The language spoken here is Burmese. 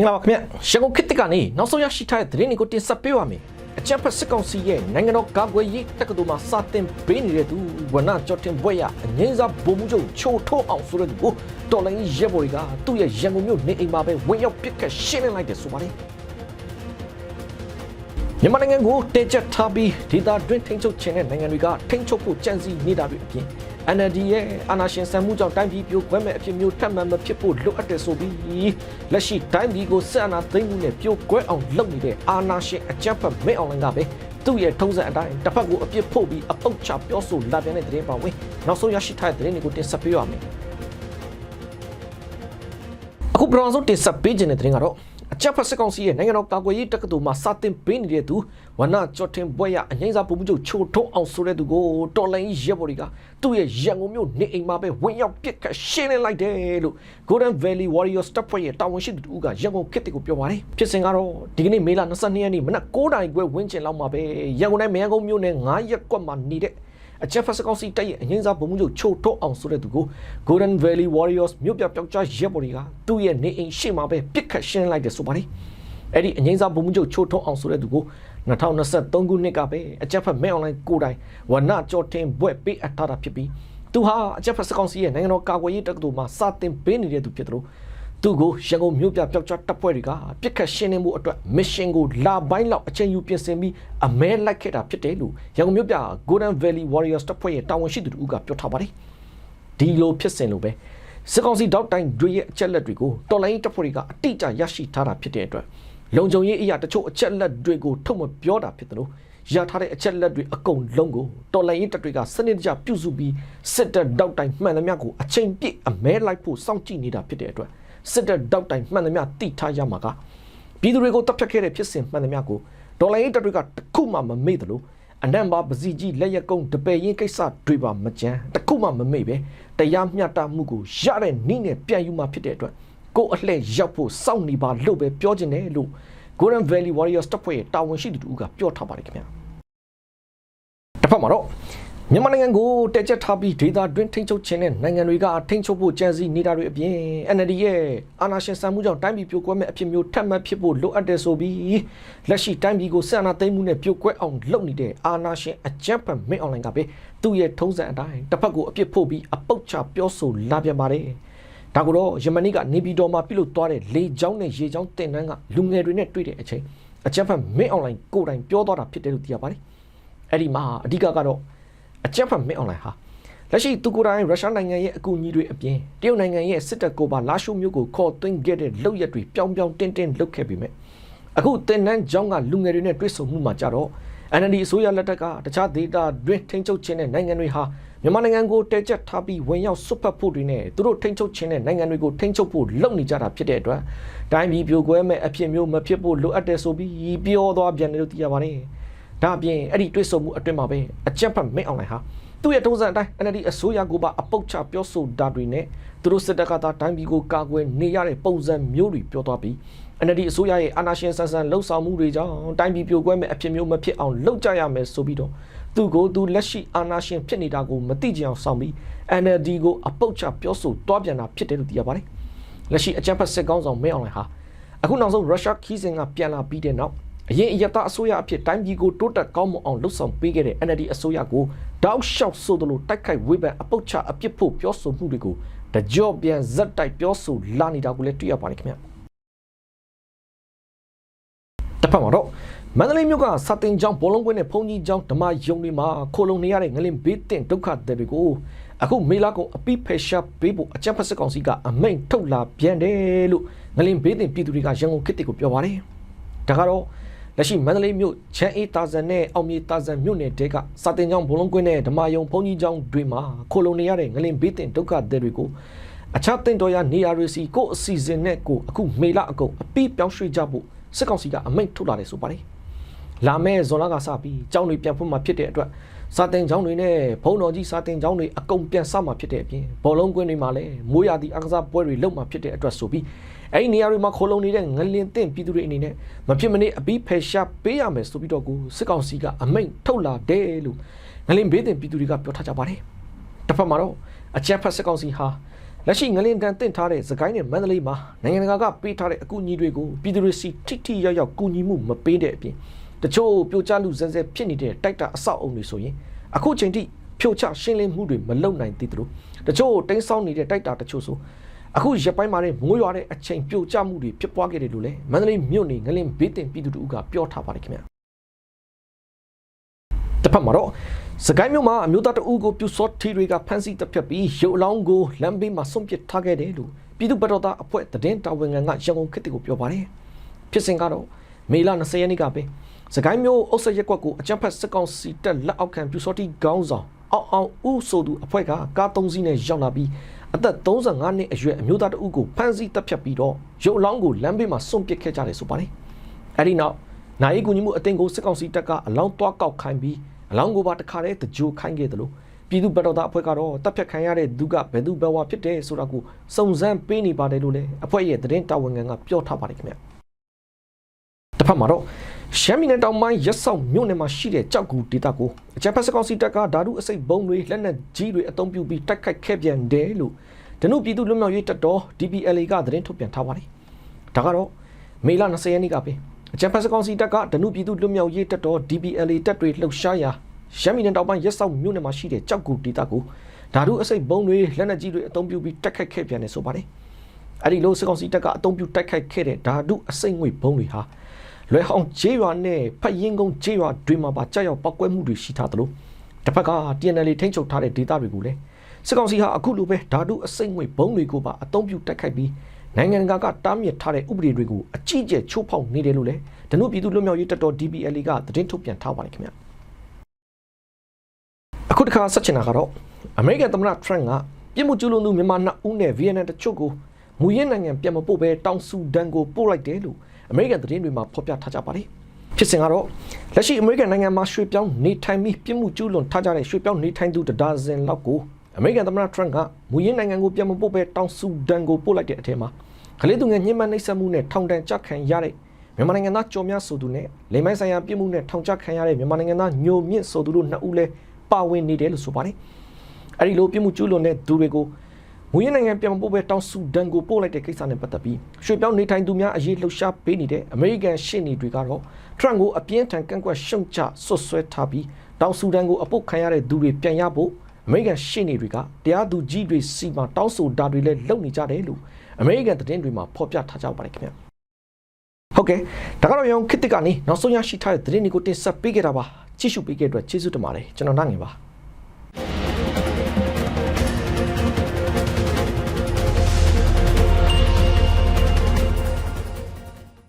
င်္ဂလာပါခင်ဗျရန်ကုန်ခေတ်သစ်ကနေနောက်ဆုံးရရှိထားတဲ့သတင်းတွေကိုတင်ဆက်ပေးပါမယ်အကြံဖက်စစ်ကောင်စီရဲ့နိုင်ငံတော်ကာကွယ်ရေးတက္ကသိုလ်မှာစတင်ပေးနေတဲ့သူဝနကျော်တင်ဘွဲ့ရအငင်းစားဗိုလ်မှူးချုပ်ချိုထိုးအောင်ဆိုတဲ့သူကိုတော်လိုင်းရဲဘော်တွေကသူ့ရဲ့ရန်ကုန်မြို့နေအိမ်မှာပဲဝင်ရောက်ပစ်ခတ်ရှင်းလင်းလိုက်တယ်ဆိုပါတယ် မြန်မာနိုင်ငံကိုတေချက်ထားပြီးဒေသတွင်းထိန်းချုပ်ခြင်းတဲ့နိုင်ငံတွေကထိန်းချုပ်ဖို့ကြံစည်နေတာတွေအပြင် NLD ရဲ့အာဏာရှင်ဆန်မှုကြောင့်တိုင်းပြည်ပြိုကွဲမဲ့အဖြစ်မျိုးထပ်မံမဖြစ်ဖို့လိုအပ်တယ်ဆိုပြီးလက်ရှိတိုင်းပြည်ကိုဆက်အာဏာသိမ်းမှုနဲ့ပြိုကွဲအောင်လုပ်နေတဲ့အာဏာရှင်အကြမ်းဖက်မဲအောင်လိုင်းကပဲသူ့ရဲ့ထုံးစံအတိုင်းတစ်ဖက်ကိုအပြစ်ဖို့ပြီးအပုတ်ချပြောဆိုလာပြန်တဲ့သတင်းပါဝင်နောက်ဆုံးရရှိထားတဲ့သတင်းတွေကိုတင်ဆက်ပေးရမယ်အခုပထမဆုံးတင်ဆက်ပေးခြင်းတဲ့သတင်းကတော့ အကြပ်ဖက်စစ်ကောင်စီရဲ့နိုင်ငံတော်ကာကွယ်ရေးတက္ကသိုလ်မှာစတင်ပေးနေတဲ့သူဝနကျော်တင်ဘွဲ့ရအငိမ့်စာပုံမှုချုပ်ချိုထုံးအောင်ဆိုတဲ့သူကိုတော်လိုင်းရဲဘော်တွေကသူ့ရဲ့ရန်ကုန်မြို့နေအိမ်မှာပဲဝင်ရောက်ပစ်ခတ်ရှင်းလင်းလိုက်တယ်လို့ Golden Valley Warriors တပ်ဖွဲ့ရဲ့တာဝန်ရှိသူတို့ကရန်ကုန်ခေတ်တစ်ကိုပြောပါတယ်ဖြစ်စဉ်ကတော့ဒီကနေ့မေလ22ရက်နေ့မနက်9:00နာရီခွဲဝန်းကျင်လောက်မှာပဲရန်ကုန်တိုင်းမရန်ကုန်မြို့နယ်9ရက်ကွက်မှာနေတဲ့ အချက်ဖက်စကောက်စီတက်ရဲ့အငင်းစားဘုံမှုချုပ်ချိုထုတ်အောင်ဆိုတဲ့သူကို Golden Valley Warriors မြို့ပြပျောက်ကြားရဲဘော်တွေကသူ့ရဲ့နေအိမ်ရှေ့မှာပဲပစ်ခတ်ရှင်းလိုက်တယ်ဆိုပါတယ်။အဲ့ဒီအငင်းစားဘုံမှုချုပ်ချိုထုတ်အောင်ဆိုတဲ့သူကို2023ခုနှစ်ကပဲအချက်ဖက်မဲအွန်လိုင်းကိုတိုင်ဝနကြော်တင်ဘွဲ့ပေးအပ်ထားတာဖြစ်ပြီးသူဟာအချက်ဖက်စကောက်စီရဲ့နိုင်ငံတော်ကာကွယ်ရေးတက္ကသိုလ်မှာစတင်ပေးနေတဲ့သူဖြစ်တယ်လို့ သူကိုရန်ကုန်မြို့ပြပျောက်ကြားတပ်ဖွဲ့တွေကပြစ်ခတ်ရှင်းလင်းမှုအတွက် mission ကိုလာပိုင်းလောက်အချိန်ယူပြင်ဆင်ပြီးအမဲလိုက်ခဲ့တာဖြစ်တယ်လို့ရန်ကုန်မြို့ပြ Golden Valley Warriors တပ်ဖွဲ့ရဲ့တာဝန်ရှိသူတို့ကပြောထားပါတယ်ဒီလိုဖြစ်စဉ်လိုပဲစစ်ကောင်စီတောက်တိုင်တွေရဲ့အချက်လက်တွေကိုတော်လိုင်းတပ်ဖွဲ့တွေကအတိအကျရရှိထားတာဖြစ်တဲ့အတွက်လုံခြုံရေးအရာတချို့အချက်လက်တွေကိုထုတ်မပြောတာဖြစ်တယ်လို့ရထားတဲ့အချက်လက်တွေအကုန်လုံးကိုတော်လိုင်းတပ်တွေကစနစ်တကျပြုစုပြီးစစ်တပ်တောက်တိုင်မှန်သမျှကိုအချိန်ပြည့်အမဲလိုက်ဖို့စောင့်ကြည့်နေတာဖြစ်တဲ့အတွက် စစ်တပ်တောက်တိုင်မှန်သမျှတိထားရမှာကပြည်သူတွေကိုတပ်ဖြတ်ခဲ့တဲ့ဖြစ်စဉ်မှန်သမျှကိုဒေါ်လာရေးတပ်တွေကတခုမှမမေ့သလိုအနံပါပစီကြီးလက်ရက်ကုန်းတပယ်ရင်ကိစ္စတွေပါမကြမ်းတခုမှမမေ့ပဲတရားမျှတမှုကိုရတဲ့နည်းနဲ့ပြန်ယူมาဖြစ်တဲ့အတွက်ကိုယ်အလှည့်ရောက်ဖို့စောင့်နေပါလို့ပဲပြောချင်တယ်လို့ Golden Valley Warriors တပ်ဖွဲ့ရဲ့တာဝန်ရှိသူတို့ကပြောထားပါတယ်ခင်ဗျာတစ်ဖက်မှာတော့ မြန်မာနိုင်ငံကိုတက်ချက်ထားပြီးဒေသတွင်းထိန်းချုပ်ခြင်းနဲ့နိုင်ငံတွေကထိန်းချုပ်ဖို့ကြံစည်နေတာတွေအပြင် NLD ရဲ့အာဏာရှင်ဆန်မှုကြောင့်တိုင်းပြည်ပြိုကွဲမဲ့အဖြစ်မျိုးထပ်မံဖြစ်ဖို့လိုအပ်တယ်ဆိုပြီးလက်ရှိတိုင်းပြည်ကိုဆက်အာဏာသိမ်းမှုနဲ့ပြိုကွဲအောင်လုပ်နေတဲ့အာဏာရှင်အကြမ်းဖက်မင်းအွန်လိုင်းကပဲသူ့ရဲ့ထုံးစံအတိုင်းတစ်ဖက်ကိုအပြစ်ဖို့ပြီးအပုတ်ချပြောဆိုလာပြန်ပါတယ်ဒါကိုတော့ယမနီကနေပြည်တော်မှာပြုလုပ်သွားတဲ့လေကြောင်းနဲ့ရေကြောင်းတင်တန်းကလူငယ်တွေနဲ့တွေ့တဲ့အချိန်အကြမ်းဖက်မင်းအွန်လိုင်းကိုယ်တိုင်ပြောသွားတာဖြစ်တယ်လို့သိရပါတယ်အဲ့ဒီမှာအဓိကကတော့ အကြမ်းဖက်မင်းအွန်လိုင်းဟာလက်ရှိသူကိုယ်တိုင်ရုရှားနိုင်ငံရဲ့အကူအညီတွေအပြင်တရုတ်နိုင်ငံရဲ့စစ်တပ်ကိုပါလာရှုမျိုးကိုခေါ်သွင်းခဲ့တဲ့လုပ်ရက်တွေပြောင်းပြောင်းတင်းတင်းလုပ်ခဲ့ပေမဲ့အခုတင်နန်းကျောင်းကလူငယ်တွေနဲ့တွေ့ဆုံမှုမှာကြတော့ NLD အစိုးရလက်ထက်ကတခြားဒေသတွင်းထိန်းချုပ်ခြင်းတဲ့နိုင်ငံတွေဟာမြန်မာနိုင်ငံကိုတဲကျက်ထားပြီးဝင်ရောက်ဆွတ်ဖက်ဖို့တွေနဲ့သူတို့ထိန်းချုပ်ခြင်းတဲ့နိုင်ငံတွေကိုထိန်းချုပ်ဖို့လုပ်နေကြတာဖြစ်တဲ့အတွက်တိုင်းပြည်ပြိုကွဲမဲ့အဖြစ်မျိုးမဖြစ်ဖို့လိုအပ်တယ်ဆိုပြီးပြောသွားပြန်တယ်လို့သိရပါတယ်။ ဒါအပြင်အဲ့ဒီတွေ့ဆုံမှုအတွင်းမှာပဲအကြက်ဖက်မင်းအောင်လိုင်းဟာသူ့ရဲ့ထုံးစံအတိုင်း NLD အစိုးရကိုပါအပုတ်ချပြောဆိုတာတွေနဲ့သူတို့စစ်တပ်ကသာတိုင်းပြည်ကိုကာကွယ်နေရတဲ့ပုံစံမျိုးတွေပြောသွားပြီး NLD အစိုးရရဲ့အာဏာရှင်ဆန်ဆန်လှုပ်ဆောင်မှုတွေကြောင့်တိုင်းပြည်ပြိုကွဲမဲ့အဖြစ်မျိုးမဖြစ်အောင်လုပ်ကြရမယ်ဆိုပြီးတော့သူကိုသူလက်ရှိအာဏာရှင်ဖြစ်နေတာကိုမသိကြအောင်ဆောင်ပြီး NLD ကိုအပုတ်ချပြောဆိုတွားပြန်တာဖြစ်တယ်လို့သိရပါတယ်။လက်ရှိအကြမ်းဖက်စစ်ကောင်းဆောင်မင်းအောင်လှိုင်ဟာအခုနောက်ဆုံးရုရှားခီးစဉ်ကပြန်လာပြီးတဲ့နောက် အရင်အယက်သားအစိုးရအဖြစ်တိုင်းပြည်ကိုတိုးတက်ကောင်းမွန်အောင်လှုပ်ဆောင်ပေးခဲ့တဲ့ NLD အစိုးရကိုတောက်လျှောက်ဆိုသလိုတိုက်ခိုက်ဝေဖန်အပုတ်ချအပြစ်ဖို့ပြောဆိုမှုတွေကိုတကြော့ပြန်ဇက်တိုက်ပြောဆိုလာနေတာကိုလည်းတွေ့ရပါတယ်ခင်ဗျာ။တစ်ဖက်မှာတော့မန္တလေးမြို့ကစာတင်ကျောင်းဘောလုံးကွင်းနဲ့ဘုံကြီးကျောင်းဓမ္မယုံတွေမှာခိုလုံနေရတဲ့ငလင်ဘေးတင်ဒုက္ခသည်တွေကိုအခုမေလာကုံအပိဖက်ရှာပေးဖို့အကြံဖက်စစ်ကောင်စီကအမိန်ထုတ်လာပြန်တယ်လို့ငလင်ဘေးတင်ပြည်သူတွေကရန်ကုန်ခေတ်တွေကိုပြောပါတယ်။ဒါကတော့ လက်ရှိမန္တလေးမြို့ချမ်းအေးတာဇန်နဲ့အောင်မြေတာဇန်မြို့နယ်တဲကစာတင်ကျောင်းဘုံလုံးကွင်းနဲ့ဓမ္မယုံဘုံကြီးကျောင်းတွေမှာခိုလုံနေရတဲ့ငလင်ဘေးတင်ဒုက္ခသည်တွေကိုအခြားတင်တော်ရနေရာတွေစီကိုအစီအစဉ်နဲ့ကိုအခုမေလာအကုန်အပိပြောင်းရွှေ့ကြဖို့စစ်ကောင်စီကအမိန့်ထုတ်လာတယ်ဆိုပါတယ်။လာမဲ့ဇွန်လကစပြီးကျောင်းတွေပြန်ဖွင့်မှာဖြစ်တဲ့အတွက် စာတင်ကျောင်းတွေနဲ့ဘုံတော်ကြီးစာတင်ကျောင်းတွေအကုန်ပြန်ဆမှာဖြစ်တဲ့အပြင်ဘောလုံးကွင်းတွေမှာလည်းမိုးရာသီအကစားပွဲတွေလုပ်မှာဖြစ်တဲ့အတွက်ဆိုပြီးအဲ့ဒီနေရာတွေမှာခိုးလုံနေတဲ့ငလင်တင့်ပြည်သူတွေအနေနဲ့မဖြစ်မနေအပြီးဖယ်ရှားပေးရမယ်ဆိုပြီးတော့ကိုစစ်ကောင်စီကအမိန့်ထုတ်လာတယ်လို့ငလင်ဘေးတင်ပြည်သူတွေကပြောထားကြပါတယ်။တစ်ဖက်မှာတော့အကြမ်းဖက်စစ်ကောင်စီဟာလက်ရှိငလင်တန်တင့်ထားတဲ့စကိုင်းနဲ့မန္တလေးမှာနိုင်ငံတကာကပေးထားတဲ့အကူအညီတွေကိုပြည်သူတွေစီထိထိရောက်ရောက်ကူညီမှုမပေးတဲ့အပြင် တချို့ပြိုကျလူစဲစဲဖြစ်နေတဲ့တိုက်တာအဆောက်အုံတွေဆိုရင်အခုချိန်ထိဖြိုချရှင်းလင်းမှုတွေမလုပ်နိုင်သေးသလိုတချို့တင်းဆောင်းနေတဲ့တိုက်တာတချို့ဆိုအခုရက်ပိုင်းမှာလည်းမိုးရွာတဲ့အချိန်ပြိုကျမှုတွေဖြစ်ပွားခဲ့တယ်လို့လည်းမန္တလေးမြို့နေငလင်ဘေးတင်ပြည်သူတို့ကပြောထားပါတယ်ခင်ဗျာတစ်ဖက်မှာတော့စကိုင်းမြို့မှာအမျိုးသားတအူးကိုပြူစောထီတွေကဖမ်းဆီးတပ်ဖြတ်ပြီးရုပ်အလောင်းကိုလမ်းဘေးမှာဆုံးပစ်ထားခဲ့တယ်လို့ပြည်သူ့ဘက်တော်သားအဖွဲ့သတင်းတာဝန်ခံကရန်ကုန်ခေတ်ကိုပြောပါတယ်ဖြစ်စဉ်ကတော့မေလ20ရက်နေ့ကပဲ စကိုင်းမြို့အုပ်စရက်ကွက်ကိုအကြမ်းဖက်စစ်ကောင်စီတပ်လက်အောက်ခံပြူစောထီခေါင်းဆောင်အောင်အောင်ဦးဆိုသူအဖွဲ့ကကားသုံးစီးနဲ့ရောက်လာပြီးအသက်35နှစ်အရွယ်အမျိုးသားတအုပ်ကိုဖမ်းဆီးတပ်ဖြတ်ပြီးတော့ရုပ်အလောင်းကိုလမ်းဘေးမှာစွန့်ပစ်ခဲ့ကြတယ်ဆိုပါတယ်အဲဒီနောက်နိုင်ကူညီမှုအတင်ကိုစစ်ကောင်စီတပ်ကအလောင်းသွားကောက်ခိုင်းပြီးအလောင်းကိုပါတခါတည်းတကြိုခိုင်းခဲ့တယ်လို့ပြည်သူ့ဘက်တော်သားအဖွဲ့ကတော့တပ်ဖြတ်ခံရတဲ့သူကဘယ်သူဘယ်ဝါဖြစ်တယ်ဆိုတာကိုစုံစမ်းပေးနေပါတယ်လို့လည်းအဖွဲ့ရဲ့သတင်းတာဝန်ခံကပြောထားပါတယ်ခင်ဗျတစ်ဖက်မှာတော့ ရှမ်းပြည်နယ်တောင်ပိုင်းရက်ဆောက်မြို့နယ်မှာရှိတဲ့ကြောက်ကူဒေသကိုအကြမ်းဖက်စစ်ကောင်စီတပ်ကဓာတုအစိတ်ဘုံတွေလက်နက်ကြီးတွေအုံပြုပြီးတိုက်ခိုက်ခဲ့ပြန်တယ်လို့ဒနုပြည်သူ့လွတ်မြောက်ရေးတပ်တော် DPLA ကသတင်းထုတ်ပြန်ထားပါတယ်ဒါကတော့မေလ20ရက်နေ့ကပဲအကြံဖက်စကောင်စီတပ်ကဒနုပြည်သူလွတ်မြောက်ရေးတပ်တော် DPLA တပ်တွေလှုပ်ရှားရာရမ်းမီနယ်တောင်ပိုင်းရက်စောက်မြို့နယ်မှာရှိတဲ့ကြောက်ကူဒေသကိုဓာတုအစိတ်ဘုံတွေလက်နက်ကြီးတွေအုံပြုပြီးတိုက်ခိုက်ခဲ့ပြန်တယ်ဆိုပါတယ်။အဲဒီလိုစကောင်စီတပ်ကအုံပြုတိုက်ခိုက်ခဲ့တဲ့ဓာတုအစိတ်ငွေဘုံတွေဟာ လွယ်ဟောင်ဂျေးရွာနဲ့ဖတ်ရင်ကုန်းဂျေးရွာတွေမှာပါကြောက်ရောက်ပောက်ကွဲမှုတွေရှိထားသလိုတစ်ဖက်က TNL ထိန်းချုပ်ထားတဲ့ဒေသတွေကိုလည်းစကောင်စီဟာအခုလိုပဲဓာတုအစိတ်ငွေဘုံတွေကိုပါအုံပြုတိုက်ခိုက်ပြီးနိုင်ငံတကာကတားမြစ်ထားတဲ့ဥပဒေတွေကိုအကြီးအကျယ်ချိုးဖောက်နေတယ်လို့လည်းဒနုပြည်သူလွတ်မြောက်ရေးတပ်တော် DPLA ကသတင်းထုတ်ပြန်ထားပါတယ်ခင်ဗျအခုတစ်ခါဆက်ချင်တာကတော့အမေရိကန်သမ္မတထရန့်ကပြည်မှုကျူးလွန်သူမြန်မာနှစ်ဦးနဲ့ဗီယက်နမ်တချို့ကိုမူရင်းနိုင်ငံပြန်မပို့ဘဲတောင်ဆူဒန်ကိုပို့လိုက်တယ်လို့ အမေရိကန်သတင်းတွေမှာဖော်ပြထားကြပါတယ်ဖြစ်စဉ်ကတော့လက်ရှိအမေရိကန်နိုင်ငံမှာရွှေ့ပြောင်းနေထိုင်ပြီးပြည်မှုကျူးလွန်ထားကြတဲ့ရွှေ့ပြောင်းနေထိုင်သူတဒါဇင်လောက်ကိုအမေရိကန်သမ္မတထရန့်ကမူရင်းနိုင်ငံကိုပြန်မပို့ဘဲတောင်ဆူဒန်ကိုပို့လိုက်တဲ့အထက်မှာကလေးသူငယ်ညှဉ်းပန်းနှိပ်စက်မှုနဲ့ထောင်ဒဏ်ကြခံရတဲ့မြန်မာနိုင်ငံသားကျော်မြတ်ဆိုသူနဲ့လိမ်မိုင်းဆိုင်ရာပြည်မှုနဲ့ထောင်ချခံရတဲ့မြန်မာနိုင်ငံသားညိုမြင့်ဆိုသူတို့နှစ်ဦးလည်းပါဝင်နေတယ်လို့ဆိုပါတယ်။အဲဒီလိုပြည်မှုကျူးလွန်တဲ့သူတွေကိုမူရ င်းနိုင်ငံပြန်မပို့ပဲတောင်ဆူဒန်ကိုပို့လိုက်တဲ့ကိစ္စနဲ့ပတ်သက်ပြီးရွှေပြောင်းနေထိုင်သူများအရေးလှုပ်ရှားပေးနေတဲ့အမေရိကန်ရှေ့နေတွေကတော့ထရန့်ကိုအပြင်းထန်ကန့်ကွက်ရှုံချဆွတ်ဆွဲထားပြီးတောင်ဆူဒန်ကိုအပုတ်ခံရတဲ့သူတွေပြန်ရဖို့အမေရိကန်ရှေ့နေတွေကတရားသူကြီးတွေစီမှာတောင်းဆိုတာတွေလည်းလုပ်နေကြတယ်လို့အမေရိကန်သတင်းတွေမှာဖော်ပြထားကြပါတယ်ခင်ဗျဟုတ်ကဲ့ဒါကတော့ရောင်ခစ်တစ်ကနေနောက်ဆုံးရရှိထားတဲ့သတင်းတွေကိုတင်ဆက်ပေးခဲ့တာပါကြည့်ရှုပေးခဲ့တဲ့အတွက်ကျေးဇူးတင်ပါတယ်ကျွန်တော်နိုင်ငယ်ပါ